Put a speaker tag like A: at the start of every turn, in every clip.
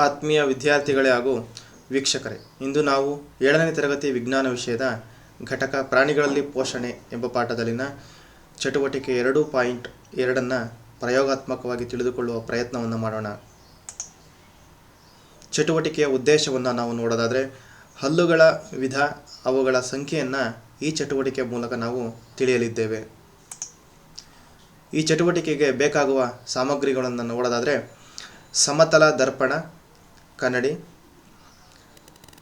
A: ಆತ್ಮೀಯ ವಿದ್ಯಾರ್ಥಿಗಳೇ ಹಾಗೂ ವೀಕ್ಷಕರೇ, ಇಂದು ನಾವು ಏಳನೇ ತರಗತಿ ವಿಜ್ಞಾನ ವಿಷಯದ ಘಟಕ ಪ್ರಾಣಿಗಳಲ್ಲಿ ಪೋಷಣೆ ಎಂಬ ಪಾಠದಲ್ಲಿನ ಚಟುವಟಿಕೆ ಎರಡು ಪಾಯಿಂಟ್ ಎರಡನ್ನು ಪ್ರಯೋಗಾತ್ಮಕವಾಗಿ ತಿಳಿದುಕೊಳ್ಳುವ ಪ್ರಯತ್ನವನ್ನು ಮಾಡೋಣ. ಚಟುವಟಿಕೆಯ ಉದ್ದೇಶವನ್ನು ನಾವು ನೋಡೋದಾದರೆ, ಹಲ್ಲುಗಳ ವಿಧ, ಅವುಗಳ ಸಂಖ್ಯೆಯನ್ನು ಈ ಚಟುವಟಿಕೆ ಮೂಲಕ ನಾವು ತಿಳಿಯಲಿದ್ದೇವೆ. ಈ ಚಟುವಟಿಕೆಗೆ ಬೇಕಾಗುವ ಸಾಮಗ್ರಿಗಳನ್ನು ನೋಡೋದಾದರೆ, ಸಮತಲ ದರ್ಪಣ ಕನ್ನಡಿ.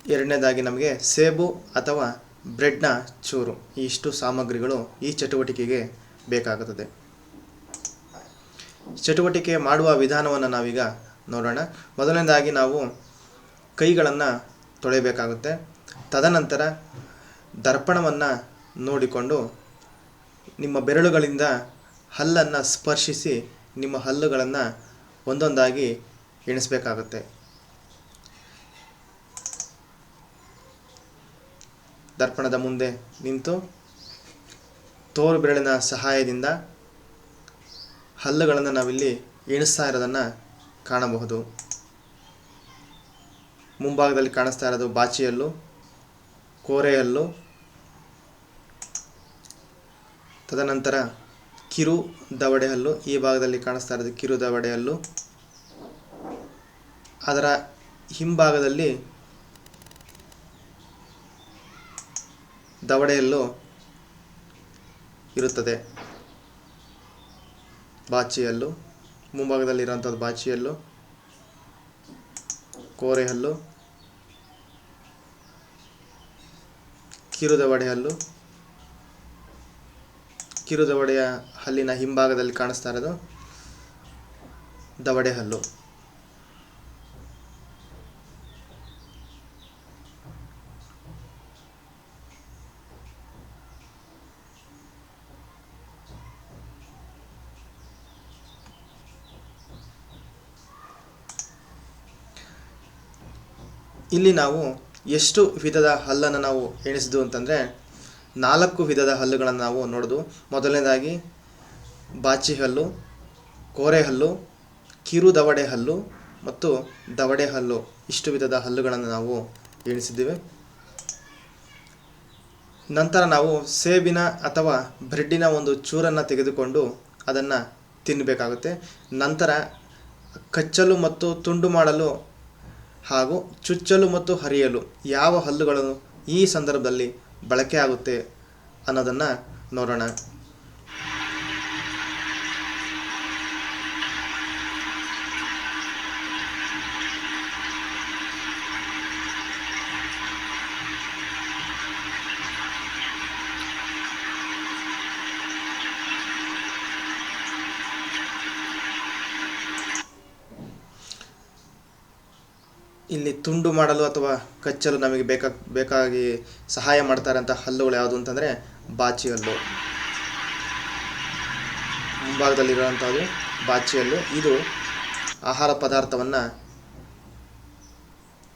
A: ಎರಡನೇದಾಗಿ ನಮಗೆ ಸೇಬು ಅಥವಾ ಬ್ರೆಡ್ನ ಚೂರು. ಇಷ್ಟು ಸಾಮಗ್ರಿಗಳು ಈ ಚಟುವಟಿಕೆಗೆ ಬೇಕಾಗುತ್ತದೆ. ಚಟುವಟಿಕೆ ಮಾಡುವ ವಿಧಾನವನ್ನು ನಾವೀಗ ನೋಡೋಣ. ಮೊದಲನೇದಾಗಿ ನಾವು ಕೈಗಳನ್ನು ತೊಳೆಯಬೇಕಾಗುತ್ತೆ. ತದನಂತರ ದರ್ಪಣವನ್ನು ನೋಡಿಕೊಂಡು ನಿಮ್ಮ ಬೆರಳುಗಳಿಂದ ಹಲ್ಲನ್ನು ಸ್ಪರ್ಶಿಸಿ ನಿಮ್ಮ ಹಲ್ಲುಗಳನ್ನು ಒಂದೊಂದಾಗಿ ಎಣಿಸಬೇಕಾಗುತ್ತೆ. ದರ್ಪಣದ ಮುಂದೆ ನಿಂತು ತೋರು ಬೆರಳಿನ ಸಹಾಯದಿಂದ ಹಲ್ಲುಗಳನ್ನು ನಾವಿಲ್ಲಿ ಎಣಿಸ್ತಾ ಇರೋದನ್ನು ಕಾಣಬಹುದು. ಮುಂಭಾಗದಲ್ಲಿ ಕಾಣಿಸ್ತಾ ಇರೋದು ಬಾಚಿಯಲ್ಲು, ಕೋರೆಯಲ್ಲು, ತದನಂತರ ಕಿರು ದವಡೆ ಹಲ್ಲು ಈ ಭಾಗದಲ್ಲಿ ಕಾಣಿಸ್ತಾ ಇರೋದು ಕಿರು ದವಡೆ ಹಲ್ಲು ಅದರ ಹಿಂಭಾಗದಲ್ಲಿ ದವಡೆಯಲ್ಲೂ ಇರುತ್ತದೆ. ಬಾಚಿಯಲ್ಲೂ ಮುಂಭಾಗದಲ್ಲಿ ಇರುವಂಥದ್ದು ಬಾಚಿಯಲ್ಲು ಕೋರೆ ಹಲ್ಲು ಕಿರುದವಡೆ ಹಲ್ಲು ಕಿರುದವಡೆಯ ಹಲ್ಲಿನ ಹಿಂಭಾಗದಲ್ಲಿ ಕಾಣಿಸ್ತಾ ಇರೋದು ದವಡೆ ಹಲ್ಲು ಇಲ್ಲಿ ನಾವು ಎಷ್ಟು ವಿಧದ ಹಲ್ಲನ್ನು ನಾವು ಎಣಿಸಿದ್ವು ಅಂತಂದರೆ ನಾಲ್ಕು ವಿಧದ ಹಲ್ಲುಗಳನ್ನು ನಾವು ನೋಡೋದು. ಮೊದಲನೇದಾಗಿ ಬಾಚಿ ಹಲ್ಲು, ಕೋರೆ ಹಲ್ಲು, ಕಿರು ದವಡೆ ಹಲ್ಲು ಮತ್ತು ದವಡೆ ಹಲ್ಲು ಇಷ್ಟು ವಿಧದ ಹಲ್ಲುಗಳನ್ನು ನಾವು ಎಣಿಸಿದ್ದೇವೆ. ನಂತರ ನಾವು ಸೇಬಿನ ಅಥವಾ ಬ್ರೆಡ್ಡಿನ ಒಂದು ಚೂರನ್ನು ತೆಗೆದುಕೊಂಡು ಅದನ್ನು ತಿನ್ನಬೇಕಾಗುತ್ತೆ ನಂತರ ಕಚ್ಚಲು ಮತ್ತು ತುಂಡು ಮಾಡಲು ಹಾಗೂ ಚುಚ್ಚಲು ಮತ್ತು ಹರಿಯಲು ಯಾವ ಹಲ್ಲುಗಳನ್ನು ಈ ಸಂದರ್ಭದಲ್ಲಿ ಬಳಕೆ ಆಗುತ್ತೆ ಅನ್ನೋದನ್ನು ನೋಡೋಣ. ಇಲ್ಲಿ ತುಂಡು ಮಾಡಲು ಅಥವಾ ಕಚ್ಚಲು ನಮಗೆ ಬೇಕಾ, ಬೇಕಾಗಿ ಸಹಾಯ ಮಾಡ್ತಾರೆ ಅಂತ ಹಲ್ಲುಗಳು ಯಾವುದು ಅಂತಂದರೆ ಬಾಚಿ ಹಲ್ಲು ಮುಂಭಾಗದಲ್ಲಿರುವಂಥದ್ದು ಬಾಚಿ ಹಲ್ಲು ಇದು ಆಹಾರ ಪದಾರ್ಥವನ್ನು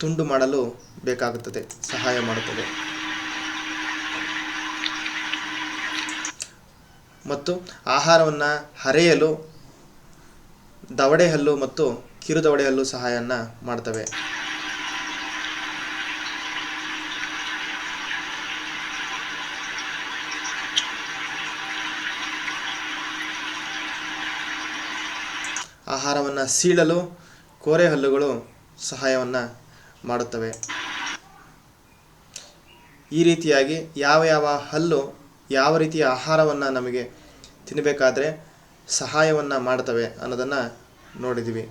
A: ತುಂಡು ಮಾಡಲು ಬೇಕಾಗುತ್ತದೆ, ಸಹಾಯ ಮಾಡುತ್ತದೆ. ಮತ್ತು ಆಹಾರವನ್ನು ಹರೆಯಲು ದವಡೆ ಹಲ್ಲು ಮತ್ತು ಕಿರುದವಡೆ ಹಲ್ಲು ಸಹಾಯವನ್ನು ಮಾಡ್ತವೆ. ಆಹಾರವನ್ನು ಸೀಳಲು ಕೋರೆ ಹಲ್ಲುಗಳು ಸಹಾಯವನ್ನು ಮಾಡುತ್ತವೆ. ಈ ರೀತಿಯಾಗಿ ಯಾವ ಯಾವ ಹಲ್ಲು ಯಾವ ರೀತಿಯ ಆಹಾರವನ್ನು ನಮಗೆ ತಿನ್ನಬೇಕಾದ್ರೆ ಸಹಾಯವನ್ನು ಮಾಡ್ತವೆ ಅನ್ನೋದನ್ನು ನೋಡಿದ್ದೀವಿ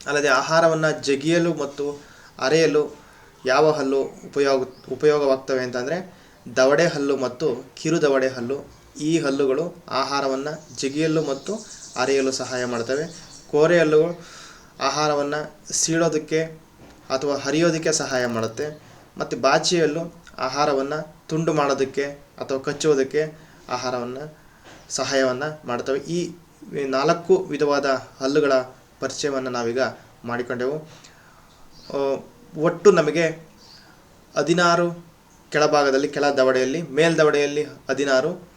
A: ಅಲ್ಲದೆ ಆಹಾರವನ್ನು ಜಗಿಯಲು ಮತ್ತು ಅರೆಯಲು ಯಾವ ಹಲ್ಲು ಉಪಯೋಗ ಉಪಯೋಗವಾಗ್ತವೆ ಅಂತಂದರೆ ದವಡೆ ಹಲ್ಲು ಮತ್ತು ಕಿರು ದವಡೆ ಹಲ್ಲು ಈ ಹಲ್ಲುಗಳು ಆಹಾರವನ್ನು ಜಗಿಯಲು ಮತ್ತು ಅರೆಯಲು ಸಹಾಯ ಮಾಡ್ತವೆ. ಕೋರೆ ಹಲ್ಲುಗಳು ಆಹಾರವನ್ನು ಸೀಳೋದಕ್ಕೆ ಅಥವಾ ಹರಿಯೋದಕ್ಕೆ ಸಹಾಯ ಮಾಡುತ್ತೆ. ಮತ್ತು ಬಾಚಿಯಲ್ಲೂ ಆಹಾರವನ್ನು ತುಂಡು ಮಾಡೋದಕ್ಕೆ ಅಥವಾ ಕಚ್ಚುವುದಕ್ಕೆ ಆಹಾರವನ್ನು ಸಹಾಯವನ್ನು ಮಾಡ್ತವೆ. ಈ ನಾಲ್ಕು ವಿಧವಾದ ಹಲ್ಲುಗಳ ಪರಿಚಯವನ್ನು ನಾವೀಗ ಮಾಡಿಕೊಂಡೆವು. ಒಟ್ಟು ನಮಗೆ ಹದಿನಾರು ಕೆಳಭಾಗದಲ್ಲಿ ಕೆಳ ದವಡೆಯಲ್ಲಿ ಮೇಲ್ದವಡೆಯಲ್ಲಿ ಹದಿನಾರು,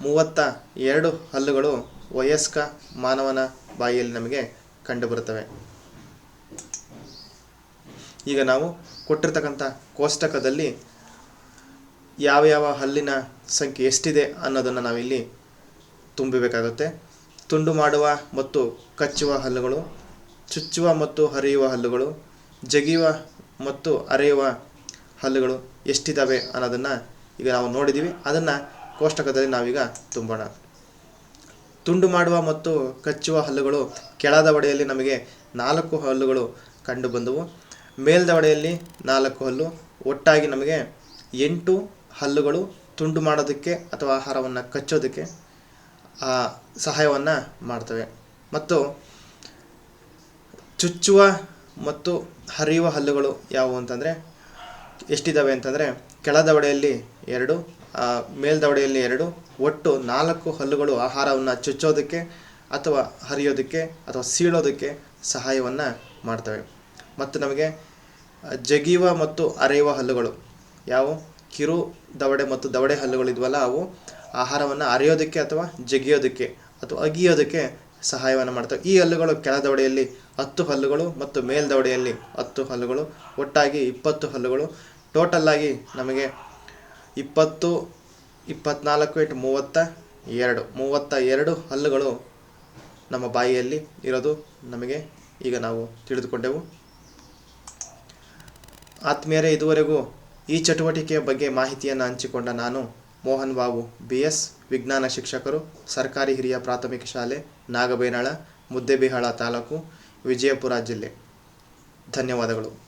A: ಮೂವತ್ತ ಎರಡು ಹಲ್ಲುಗಳು ವಯಸ್ಕ ಮಾನವನ ಬಾಯಿಯಲ್ಲಿ ನಮಗೆ ಕಂಡುಬರುತ್ತವೆ. ಈಗ ನಾವು ಕೊಟ್ಟಿರ್ತಕ್ಕಂಥ ಕೋಷ್ಟಕದಲ್ಲಿ ಯಾವ ಯಾವ ಹಲ್ಲಿನ ಸಂಖ್ಯೆ ಎಷ್ಟಿದೆ ಅನ್ನೋದನ್ನು ನಾವಿಲ್ಲಿ ತುಂಬಬೇಕಾಗುತ್ತೆ. ತುಂಡು ಮಾಡುವ ಮತ್ತು ಕಚ್ಚುವ ಹಲ್ಲುಗಳು, ಚುಚ್ಚುವ ಮತ್ತು ಹರಿಯುವ ಹಲ್ಲುಗಳು, ಜಗಿಯುವ ಮತ್ತು ಅರೆಯುವ ಹಲ್ಲುಗಳು ಎಷ್ಟಿದ್ದಾವೆ ಅನ್ನೋದನ್ನು ಈಗ ನಾವು ನೋಡಿದ್ದೀವಿ ಅದನ್ನು ಕೋಷ್ಟಕದಲ್ಲಿ ನಾವೀಗ ತುಂಬೋಣ. ತುಂಡು ಮಾಡುವ ಮತ್ತು ಕಚ್ಚುವ ಹಲ್ಲುಗಳು ಕೆಳದ ಒಡೆಯಲ್ಲಿ ನಮಗೆ ನಾಲ್ಕು ಹಲ್ಲುಗಳು ಕಂಡು ಬಂದವು. ಮೇಲ್ದವಡೆಯಲ್ಲಿ ನಾಲ್ಕು ಹಲ್ಲು. ಒಟ್ಟಾಗಿ ನಮಗೆ ಎಂಟು ಹಲ್ಲುಗಳು ತುಂಡು ಮಾಡೋದಕ್ಕೆ ಅಥವಾ ಆಹಾರವನ್ನು ಕಚ್ಚೋದಕ್ಕೆ ಸಹಾಯವನ್ನು ಮಾಡ್ತವೆ. ಮತ್ತು ಚುಚ್ಚುವ ಮತ್ತು ಹರಿಯುವ ಹಲ್ಲುಗಳು ಯಾವುವು ಅಂತಂದರೆ ಎಷ್ಟಿದ್ದಾವೆ ಅಂತಂದರೆ ಕೆಳದವಡೆಯಲ್ಲಿ ಎರಡು ಮೇಲ್ದವಡೆಯಲ್ಲಿ ಎರಡು, ಒಟ್ಟು ನಾಲ್ಕು ಹಲ್ಲುಗಳು ಆಹಾರವನ್ನು ಚುಚ್ಚೋದಕ್ಕೆ ಅಥವಾ ಹರಿಯೋದಕ್ಕೆ ಅಥವಾ ಸೀಳೋದಕ್ಕೆ ಸಹಾಯವನ್ನು ಮಾಡ್ತವೆ. ಮತ್ತು ನಮಗೆ ಜಗಿಯುವ ಮತ್ತು ಅರೆಯುವ ಹಲ್ಲುಗಳು ಯಾವ ಕಿರು, ದವಡೆ ಮತ್ತು ದವಡೆ ಹಲ್ಲುಗಳು ಇದ್ವಲ್ಲ ಅವು ಆಹಾರವನ್ನು ಅರೆಯೋದಕ್ಕೆ ಅಥವಾ ಜಗಿಯೋದಕ್ಕೆ ಅಥವಾ ಅಗಿಯೋದಕ್ಕೆ ಸಹಾಯವನ್ನು ಮಾಡ್ತವೆ. ಈ ಹಲ್ಲುಗಳು ಕೆಳದವಡೆಯಲ್ಲಿ ಹತ್ತು ಹಲ್ಲುಗಳು ಮತ್ತು ಮೇಲ್ದವಡೆಯಲ್ಲಿ ಹತ್ತು ಹಲ್ಲುಗಳು, ಒಟ್ಟಾಗಿ ಇಪ್ಪತ್ತು ಹಲ್ಲುಗಳು. ಟೋಟಲ್ಲಾಗಿ ನಮಗೆ ಇಪ್ಪತ್ತು, ಇಪ್ಪತ್ನಾಲ್ಕು ಇಟ್ಟು ಮೂವತ್ತ, ಎರಡು. ಮೂವತ್ತ ಎರಡು ಹಲ್ಲುಗಳು ನಮ್ಮ ಬಾಯಿಯಲ್ಲಿ ಇರೋದು ನಮಗೆ ಈಗ ನಾವು ತಿಳಿದುಕೊಂಡೆವು. ಆತ್ಮೀಯರೇ, ಇದುವರೆಗೂ ಈ ಚಟುವಟಿಕೆಯ ಬಗ್ಗೆ ಮಾಹಿತಿಯನ್ನು ಹಂಚಿಕೊಂಡ ನಾನು ಮೋಹನ್ ಬಾಬು ಬಿ ಎಸ್ ವಿಜ್ಞಾನ ಶಿಕ್ಷಕರು, ಸರ್ಕಾರಿ ಹಿರಿಯ ಪ್ರಾಥಮಿಕ ಶಾಲೆ, ನಾಗಬೇನಾಳ, ಮುದ್ದೇಬಿಹಾಳ ತಾಲೂಕು, ವಿಜಯಪುರ ಜಿಲ್ಲೆ. ಧನ್ಯವಾದಗಳು.